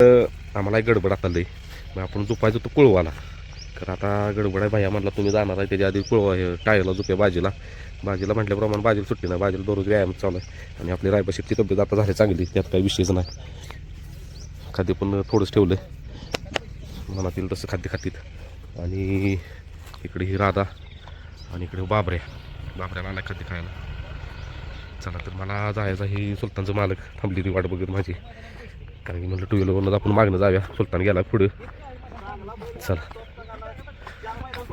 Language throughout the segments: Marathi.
तर आम्हाला एक गडबड आता लई मग आपण झोपायचं तो कुळवाला. तर आता गडबड आहे भाया म्हटला तुम्ही जाणार आहे त्याच्या आधी कुळवा हे टायरला झोप्या बाजीला. बाजीला म्हटल्याप्रमाणे बाजीला सुट्टी नाही. बाजीला दररोज व्यायाम चालू आहे. आणि आपली रायबाशीची तब्येत आता झाली चांगली. त्यात काही विषयच नाही. खाद्य पण थोडंच ठेवलं मनातील तसं खाद्य खातीत. आणि इकडे ही राधा. आणि इकडे बाबऱ्या. बाबऱ्याला आला खाद्य खायला. चला तर मला जायचं ही सुलतानचं मालक थांबली ती वाट बघत माझी. कारण की म्हणलं टू व्हीलरवरनं आपण मागणं जाऊया. सुलतान गेला पुढं. चला.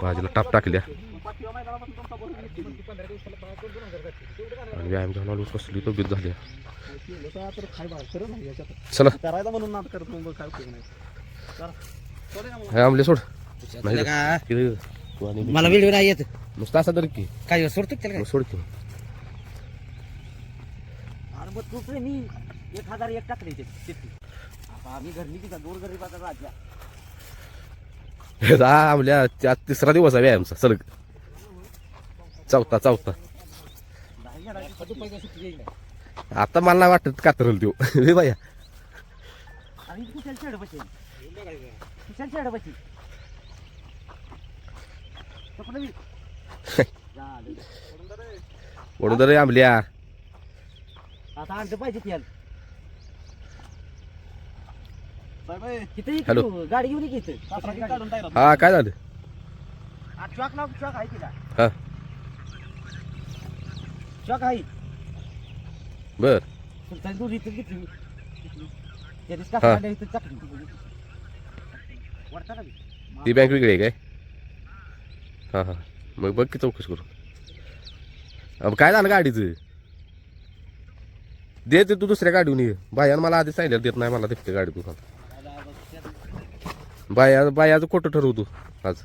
भाजीला टाप टाकल्या. आणि व्यायाम घेऊन आलो कसली तब्येत झाली. चला. काय आमले सोड. नाही मला व्हिडिओ नाही येत. नुसतं असा तर की. काय सोडतो त्याला मग सोड की. काय मग मी एक हजार एक टाकले ते शेती. आता आम्ही घरली की गोर गरीबाचा राजा हे जा आमल्या त्या तिसरा दिवस आहे व्यायामचा सलग. चौथा चौथा? आता मला वाटत कातरल देऊ. रे बाया. आणि कुशाल बसेल कुशाल बसेल आमल्या आता आणलं पाहिजे त्याला किती? गाडी घेऊन ये की इथं. हा काय झालं? आ, चॉक लाव चॉक आहे तिला. हा. चॉक आहे. बर. इथं घेतली त्या दिवशी हा. कापड इथं टाकली वरता का मी? ती बँक वेगळी आहे काय? हां हां. मग बघ की चौकशी करू अब काय झालं गाडीचं? दे ते तू दुसऱ्या गाडीहून ये. बायानं मला आधी सांगितलं देत नाही मला तिथे गाडीतून आता बाया बायाचं खोटं ठरवतो आज.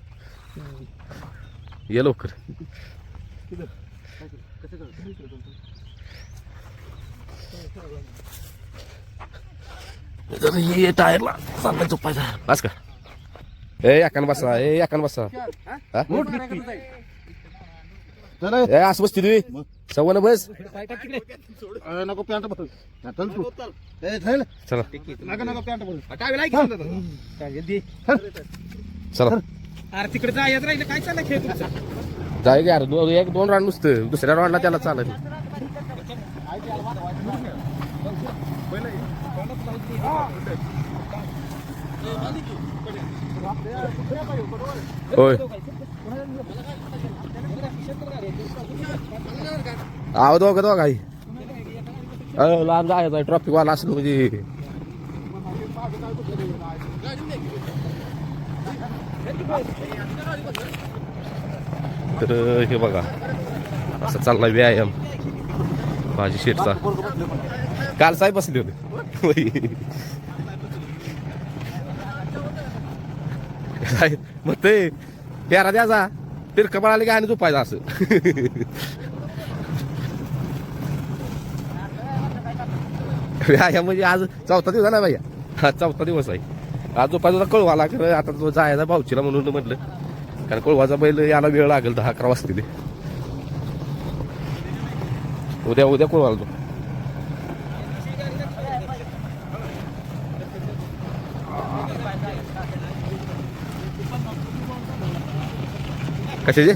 ये लवकर? ये टायरला. चाललाय झोपायचा बस का? ए एकान बसा ए एकान बसा. हा? ए असं बसती तुम्ही सव्वानं बस. नको पॅन्ट बघ चल तू. ए चल चला. नका नको पॅन्ट बघ चला. अरे तिकडे जायचं राहिलं. काय चाललं खेळ तुमचा? जाय की यार दो- एक दोन राऊंड नुसतं. दुसऱ्या राऊंडला त्याला चालत. होय. आव दोघं दोघ आई अ, लांब जायचं ट्रॉफिक वाला असलो म्हणजे. तर हे बघा. असं चालला व्यायाम. माझी शेटचा काल साहेब बसले होते. मग ते प्यारा द्यायचा तिरका पळाले की आणि झोपायचा असं. व्यायाम म्हणजे आज चौथा दिवस ना भैया. हा चौथा दिवस आहे. आज झोपायचा कळवा लागलं आता तो जायचा भाऊचीला म्हणून म्हटलं. कारण कोळवाचा बैल याला वेळ लागेल दहा अकरा वाजतील. उद्या उद्या कोळवाला तो. कशाचे?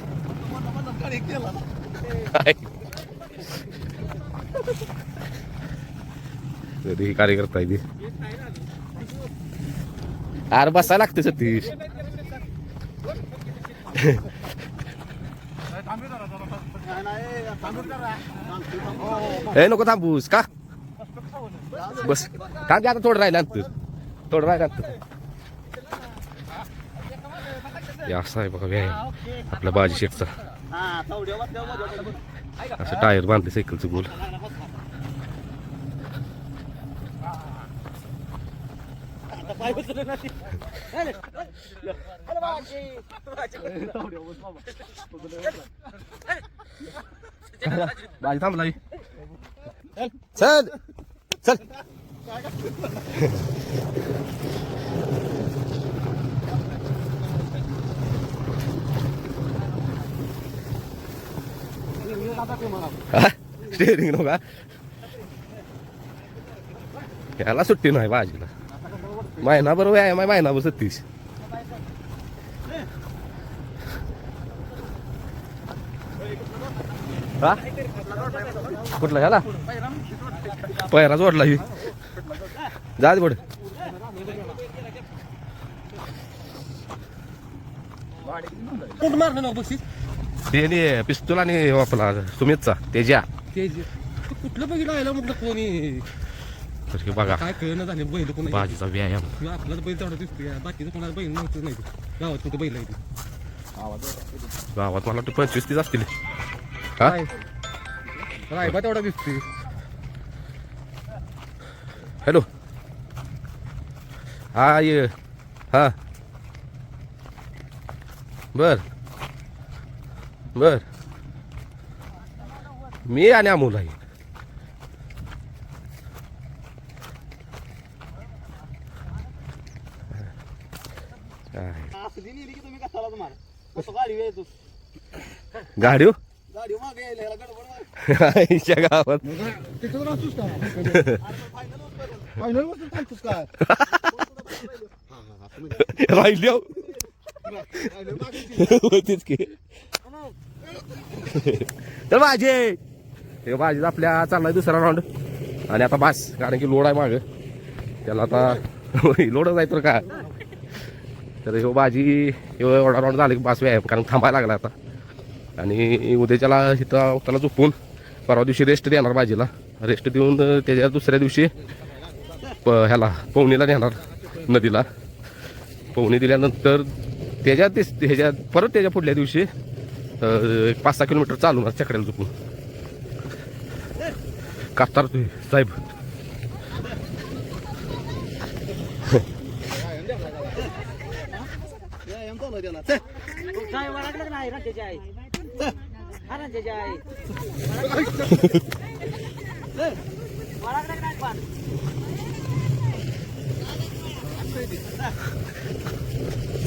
तरी कधी ही कार्यकर्ता आहे ती. आर बसायला लागते सतीश. ए नको थांबूस का? बस. थांब की आता थोडं राहिलं तू. थोडं राहिला अंतर हे असं आहे बघा व्यायाम. आपला बाजी शेटचा असं टायर बांधले सायकलचं गोल पाय उचलले ना ते. अरे, अरे बाबाजी. बाजी थांबला चल चल स्टेअरिंग नका याला सुट्टी नाही बाजीला महिनाभर व्यायाम आहे महिनाभर सत्तीस. हा? कुठला ह्याला पैरा जोडला ही जा बड त्याने पिस्तूल आणि हे आपला सुमितचा तेजा ते ते कुठलं बघितलं म्हटलं कोणी? तर हे बघा काय कळणं झाले बैल कोण बाजीचा व्यायाम आपलाच बैल तेवढा दिसतोय बाकीचं कोणाला बैल नव्हतं नाही ते. गावात कुठं बैल आहे ते. गावात मला वाटतं पंचवीस तीस असतील काय रायबा तेवढा दिसतोय हॅलो हा ये हा बर बर मी आणि अमोल आहे काय. असली नेली की तुम्ही कशाला तुम्हाला कसं गाडी यायचो गाडी हो गाडी मागे यायला ह्याला गडबड आहे. आईच्या गावात. तिथं राहतोस का? फायनल वरती थांबतोस काय? राहिली हो. मागे होतीच की. तर माझे. हे माझे आपल्या चाललाय दुसरा राऊंड आणि आता बास कारण की लोड आहे माग. त्याला आता लोडच आहे तर का तर ह्यो भाजी ह्यो एवढा राऊंड झाला की बास व्यायाम कारण थांबायला लागला आता. आणि उद्याच्याला इथं त्याला झोपून परवा दिवशी रेस्ट देणार भाजीला रेस्ट देऊन त्याच्या दुसऱ्या दिवशी प- ह्याला पवनीला नेणार नदीला. पवनी दिल्यानंतर त्याच्या ते ह्याच्या परत त्याच्या पुढल्या दिवशी एक पाच सहा किलोमीटर चालवणार चकड्याला झोपून. कापतार तुम्ही साहेब व्यायाम चालू आहे त्याला चल. काय नाही आई हा आई नाही पण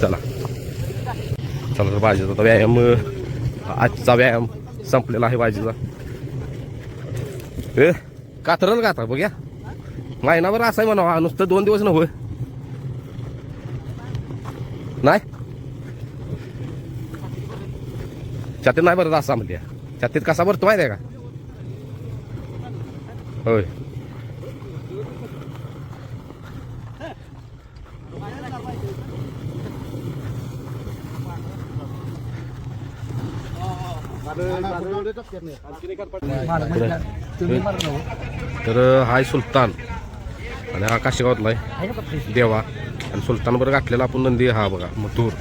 चला. चला तर भाजीचा व्यायाम आजचा व्यायाम संपलेला आहे भाजीचा ए कातरल काता बघ्या महिनाभर असाय आहे म्हणा नुसतं दोन दिवस नव्हे. छातीत नाही बरं असा म्हणजे छातीत कसा भरतो माहिती आहे का? होय. तर हाय सुलतान. आणि हा काशीगावातला आहे. देवा. आणि सुलतान बरं गाठलेला आपण नंदी हा बघा मथुर.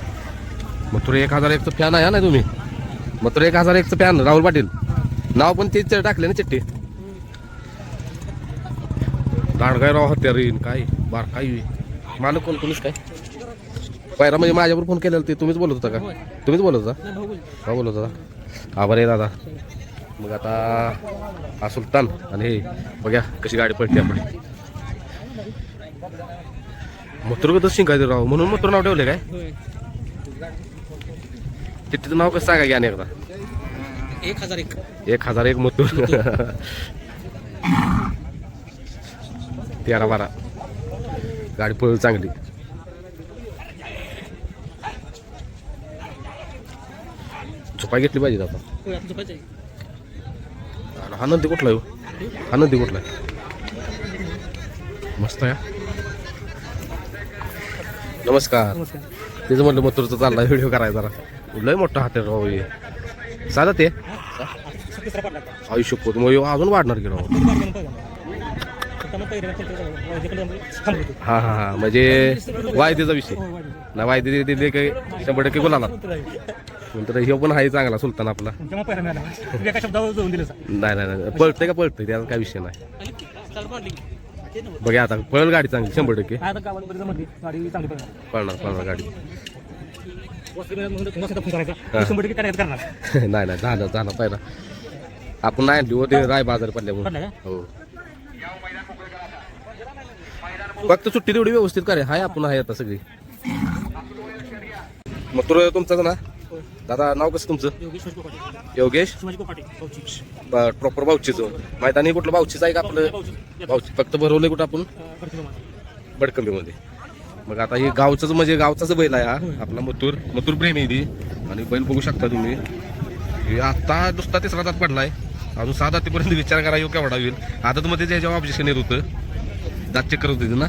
मथुर एक हजार एकचं फॅन आहे ना तुम्ही? मथुर एक हजार एकचं पॅन राहुल पाटील. नाव पण तेच टाकले ना चिठ्ठी. हत्या रेन काय बार काय मालक कोण तुम्हीच काय? पहिला म्हणजे माझ्यावर फोन केलेला ते तुम्हीच बोलत होता का? तुम्हीच बोलत होता? का बोलत होता? आभार आहे दादा. मग आता हा सुलतान आणि हे बघ्या कशी गाडी पडते आपली. कसं शिंकायचं राव म्हणून मथुर नाव ठेवले काय? तिथं नाव कसं सांगा घ्या एकदा? एक हजार एक. एक हजार एक मथुर तेरा बारा. गाडी पळू चांगली. झोपाय घेतली पाहिजे आता. हा नंदी कुठला आहे हो? हा नंदी कुठला मस्त हा. नमस्कार. नमस्कार. तेच म्हटलं मथुरचं चाललाय व्हिडिओ करायचा जरा. लय मोठा हात आहे राव हे. साधा ते तिसरा पाडला आयुष्य पोत. मग अजून वाढणार की राव? हा हा हा. म्हणजे वायदेचा विषय. ना वायदे दिले काही शंभर टक्के गुलाला नंतर ह्यो पण आहे चांगला सुलतान आपला. नाही नाही पळतंय का पळतंय? त्याचा काय विषय नाही. बघा आता. पळल गाडी चांगली शंभर टक्के. पळणार पळणार गाडी फोन करायचा शंभर टक्के करायचं करणार नाही नाही झालं झालं पाहिजे आपण नाही आणली होते राय बाजार पडल्यामुळे. पडला हो. फक्त सुट्टी तेवढी व्यवस्थित करे. हाय आपण आहे आता सगळी. मग तुला तुमचं ना? दादा नाव कसं तुमचं? योगेश प्रॉपर बाऊचीचं मैदानी कुठलं बाऊचीचं आहे का आपलं? बाऊची फक्त भरवलंय कुठं आपण? बडकंबीमध्ये मग आता हे गावचंच म्हणजे गावचाच बैल आहे हा. आपला मथुर मथुर प्रेम आहे ती. आणि बैल बघू शकता तुम्ही. हे आता दुसरा तिसरा दात पडलाय. अजून सहा दातीपर्यंत विचार करा येऊ केवढा होईल. आदत मध्ये ज्याच्यावर ऑब्जेक्शन येत होतं दात चेक करत होते ना.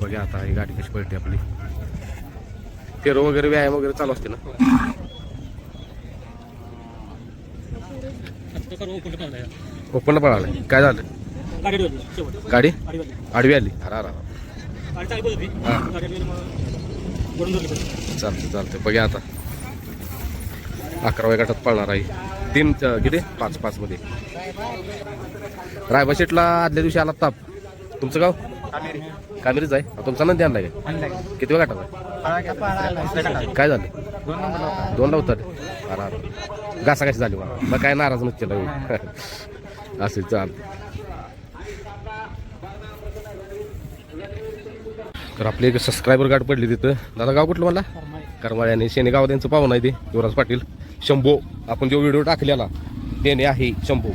बघा आता ही गाडी कशी पडते आपली. फेरो वगैरे व्यायाम वगैरे चालू असते ना. ओपन पळाला काय झालं? गाडी वाजली शेवट. गाडी? गाडी वाजली आडवी आली. अरा अरा गाडी चालू होती हा. गाडी आली मग वरून धरली परत. चालतं चालतं बघा आता. अकराव्या गटात पळणार आहे. तीन अं, किती? पाच पाच मध्ये. रायबा शेटला आदल्या दिवशी आला ताप. तुमचं गाव? कामेरीच आहे. अं, तुमचा नंदी आणलाय काय किती वेळ गटात आहे? काय झालं? दोन लावतात अरा अरा घासा कशी झाली मला मग काय नाराज नसते असेल चाल तर आपली एक सबस्क्रायबर गाठ पडली तिथं. दादा गाव कुठलं मला करमाळे आणि शेनेगाव त्यांचं पाहुणा आहे ते युवराज पाटील. शंभो आपण जो व्हिडिओ टाकलेला त्याने आहे शंभो.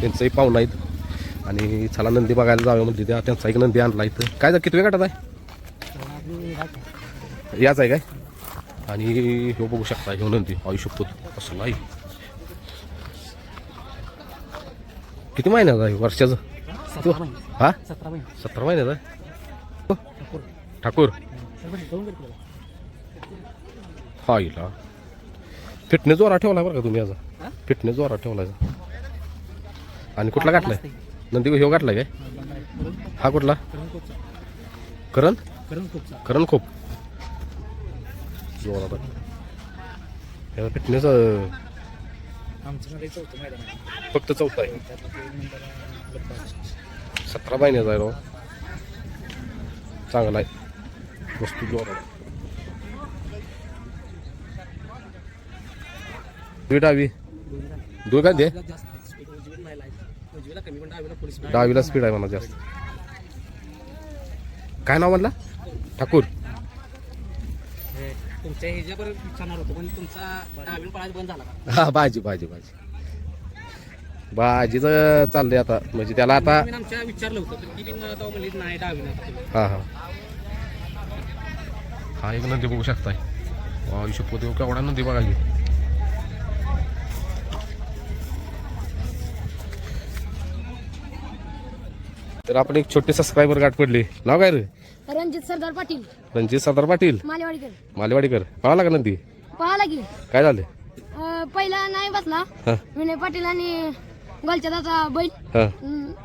त्यांचंही पाहुणा आहेत. आणि चला नंदी बघायला जावं म्हणजे त्या त्यांचा एक नंदी आणला इथं. काय किती वेळ आहे? याच आहे काय? आणि ह्यो बघू शकता ह्यो नंदी. आयुष्यपूत असं नाही. किती महिन्याचा आहे वर्षाचं? हा? सतरा महिने. सतरा महिन्याचा ठाकूर. हा इला फिटनेस जोरा ठेवला बरं का तुम्ही? याचा फिटनेस जोरा ठेवलाय. आणि कुठला गाठलाय नंदी ह्यो गाठलाय काय? हा कुठला? करण? करण खूप. जोरात. याचा फिटनेस. फक्त चौथा आहे. सतरा महिन्याचा आहे चांगला आहे. वस्तू दुई डावी. दुई काय दे डावीला स्पीड आहे मला जास्त. काय नाव म्हणला? ठाकूर. तुमच्या ह्याच्यावर विचारणार होतो पण तुमचा डावीला पळायचा बंद झाला हा भाजी भाजी भाजी भाजीचं चाललंय आता. म्हणजे त्याला आता आमच्या विचारलं होतं नाही हा हा. हा एक नंदी बघू शकताय. आयुष्य पोते केवढा नंदी बघा की तर आपण एक छोटे सबस्क्रायबर गाठ पडले. नाव काय रे? रणजित सरदार पाटील. रणजित सरदार पाटील? मालेवाडीकर. मालेवाडीकर. पळाला का नंदी? पाहाला की काय झालं? पहिला नाही बसला. हा. विनय पाटील आणि गोलच्या दादा बैल. हा.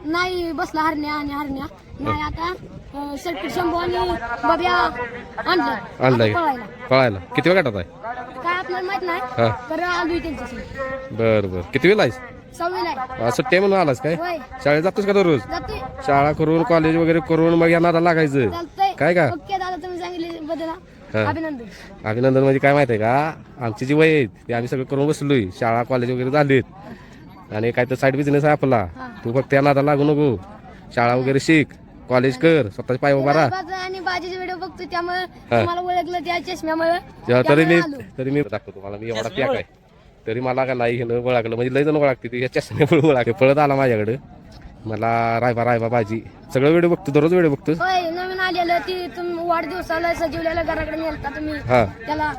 नाही बसला हरण्या आणि हरण्या. नाही आता सर्किट शंभू आणि बब्या आणलं. आणलाय आता पळायला. पळायला. किती वेळ गाठात आहे? काय आपल्याला माहीत नाही हा. तर आलोय त्यांच्याशी. बर बर. किती वेळ आहेस? असं टे म्हणून आलास काय? होय. शाळेत जातोस का दररोज? जातोय. शाळा करून कॉलेज वगैरे करून मग या नादा लागायचं. चालतंय. काय का? ओके दादा तुम्ही सांगितले बद्दल हा. अभिनंदन. अभिनंदन म्हणजे काय माहिती आहे का? आमची जी वय आहेत ते आम्ही सगळं करून बसलोय. शाळा कॉलेज वगैरे झालीत. आणि काय तर साईड बिझनेस आहे आपला. तू फक्त या नादा लागू नको. शाळा वगैरे शिक कॉलेज कर स्वतःच्या पाय उभा राहा. आणि बाजीचे व्हिडिओ बघतो त्यामुळे हा. तुम्हाला ओळखलं त्या चष्म्यामुळे. तरी मी आलो. तरी मी दाखवतो तुम्हाला मी एवढा पॅक आहे. तरी मला का नाही घेणं ओळखलं म्हणजे लय जण ओळखते ती याच्या पण ओळखते पळत आला माझ्याकडे. मला रायबा रायबा भाजी सगळं व्हिडिओ बघतो दररोज व्हिडिओ बघतो होय नवीन आलेलं ती तुम्ही वाढदिवसाला सजवलेल्या घराकडे नेलता तुम्ही. हा. त्याला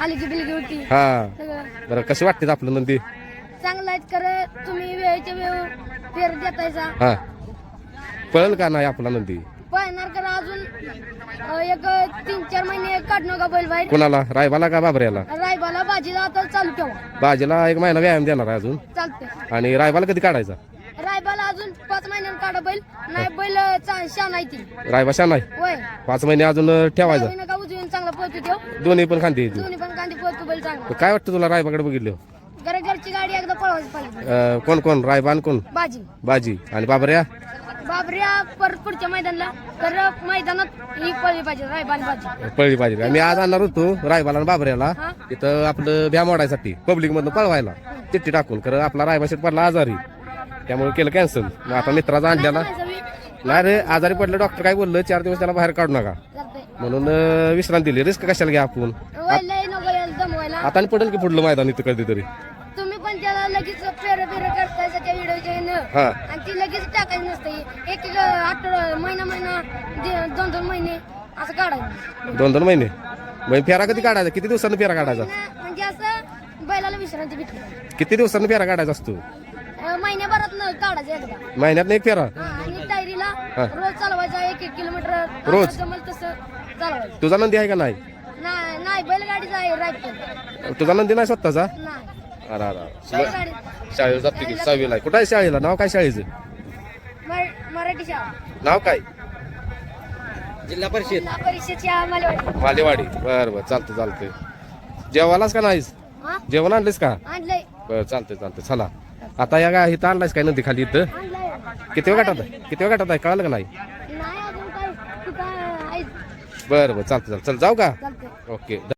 आलीची बिलगी होती. हा. बरं कसे वाटते आपलं नंदी? कर तुम्ही वेळेच्या वेळ फेर देतायचा हा. पळल का नाही आपला नंदी? पाहणार कर अजून अं, एक तीन चार महिने काढणं का बैल बाहेर? कोणाला? रायबाला का बाबऱ्याला? रायबाला भाजीला आता चालू ठेवा. बाजीला एक महिना व्यायाम देणार आहे अजून. चालतंय. आणि रायबाला कधी काढायचा? रायबाला अजून पाच महिन्यानं काढा बैल. नाही बैल चा- शान आहे ती. रायबा शान आहे? पाच महिने अजून ठेवायचा. का उजवीन चांगला पळतो दोन्ही पण खांदे येते दोन्ही पण कांदी पळतो बैल चांगला. काय वाटतं तुला रायबाकडे बघितलं घरा घरची गाडी एकदा पळवायची पाहिजे अं, कोण कोण? रायबा आणि कोण? बाजी. बाजी. आणि बाबऱ्या? बाबऱ्या परत पुढच्या मैदानाला. तर मैदानात ही पळली पाहिजे रायबान बाजी. पळली पाहिजे. मी आज आणणार होतो रायबाला आणि बाबऱ्याला. हा. तिथं आपलं भ्या मोडायसाठी पब्लिक मधनं पळवायला. चिठ्ठी टाकून. खरं आपला रायबा शेट पडला आजारी. त्यामुळे केलं कॅन्सल मग आता मित्राचा आणलेला. चालतंय नाही रे आजारी पडलं डॉक्टर काय बोललं? चार दिवस त्याला बाहेर काढू नका. म्हणून अं, विश्रांती दिली. रिस्क कशाला घ्या आपण? वय लय नको यायला दमवायला आता आणि पडेल की पुढलं मैदान इथं कधीतरी. लगेच फेर करताय त्या व्हिडिओच्या हा. आणि ती लगेच टाकायची नसते. एक एक आठवडा महिना महिना दे- दोन दोन महिने असं काढायचं. दोन दोन महिने? मग फेरा कधी काढायचा? किती दिवसांनी फेरा काढायचा? ना- म्हणजे असं बैलाला विश्रांती भेटली. किती दिवसांनी फेरा काढायचा असतो? अं, महिन्याभरात न काढायचं एकदा. महिन्यात एक फेरा? हा, आणि डायरीला हा. रोज चालवायचा एक एक किलोमीटर. रोज? असं जमल तसं चालवायचं. तुझा नंदी आहे का नाही? नाही नाही बैलगाडीचा आहे तुझा नंदी नाही स्वतःचा? नाही. अरे अरे शाळेत जाते की सहावीला आहे. कुठं आहे शाळेला? नाव काय शाळेचं? मर- मराठी शाळा. नाव काय? जिल्हा परिषद. जिल्हा मालेवाडी. मालेवाडी. बरं बरं. चालतं चालतंय. जेवायलाच का नाहीस? हा? जेवण आणलेस का? आणलंय. बरं चालतंय चालतंय. चला. आता या काय इथं आणलायस काय नंदी खाली इथं? आणलंय. किती वेळ गटात आहे? किती वेळ गटात आहे? कळालं का नाही? नाही अजून काय कुठं आहे? बरं बरं. चालतं चालतं चल जाऊ का? चालतंय. ओके.